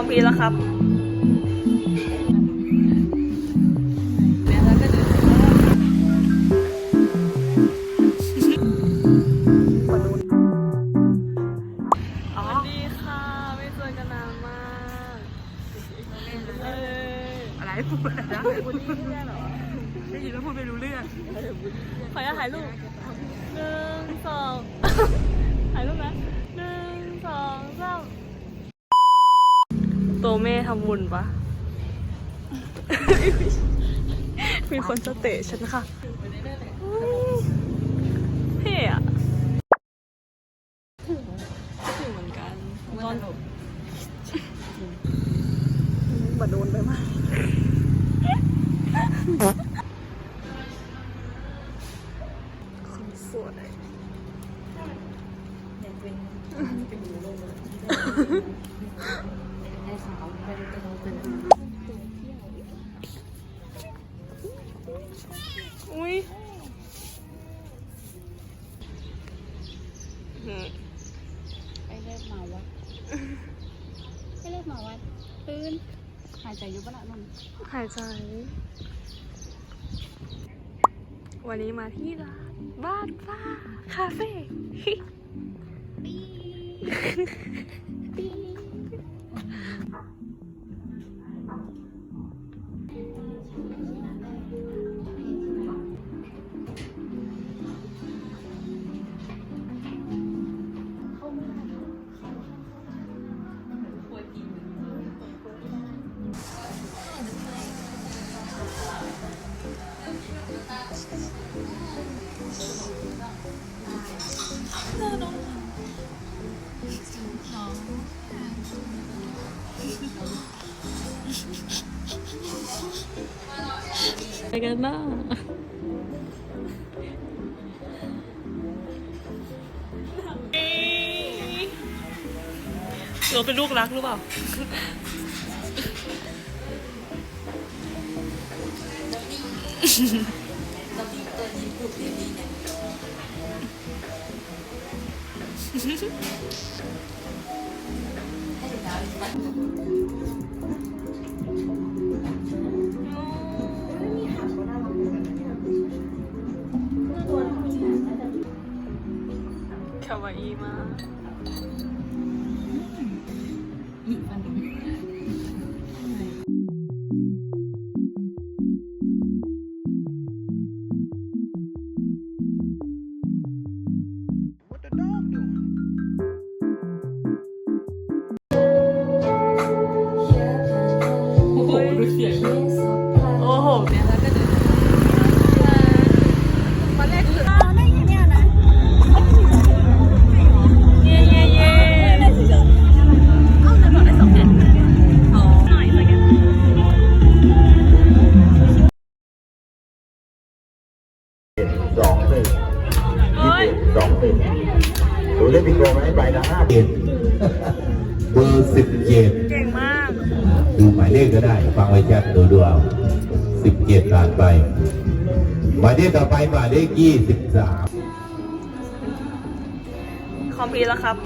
อมพีแล้วครับอะไรพูดอะไรได้ยินแล้วพูดไม่รู้เรื่องขอยากถ่ายรูปหนึ่งสองถ่ายรูปนะหนึ่ง ตัวแม่ทำบุญปะมีคนจะเตะฉันค่ะอุ๊ยเท่อะถึงเหมือนกันตอนบัดโดนไปมากคนสวยอุ้ยหืม ไปเลิกมาวัดไปเลิกมาวัดตื่นหายใจอยู่ปะละนุ่นหายใจ วันนี้มาที่ร้านบ้านฟ้าคาเฟ่ あっ。 ไปกันน้าเราเป็นลูกรักหรือเปล่าคาวาอีมากโอ้โหดูเสียงโสองหนึ่งเฮ้ยสองหนึ่งดูเล่นปิโกไหมปลายทางห้าเจ็ดเบอร์สิบเจ็ดเก่งมาก ดูหมายเลขก็ได้ ฟังไว้แชทดูดูเอาสิบเจ็ดผ่านไปหมายเลขต่อไปหมายเลขยี่สิบสามคอมพลีทแล้วครับ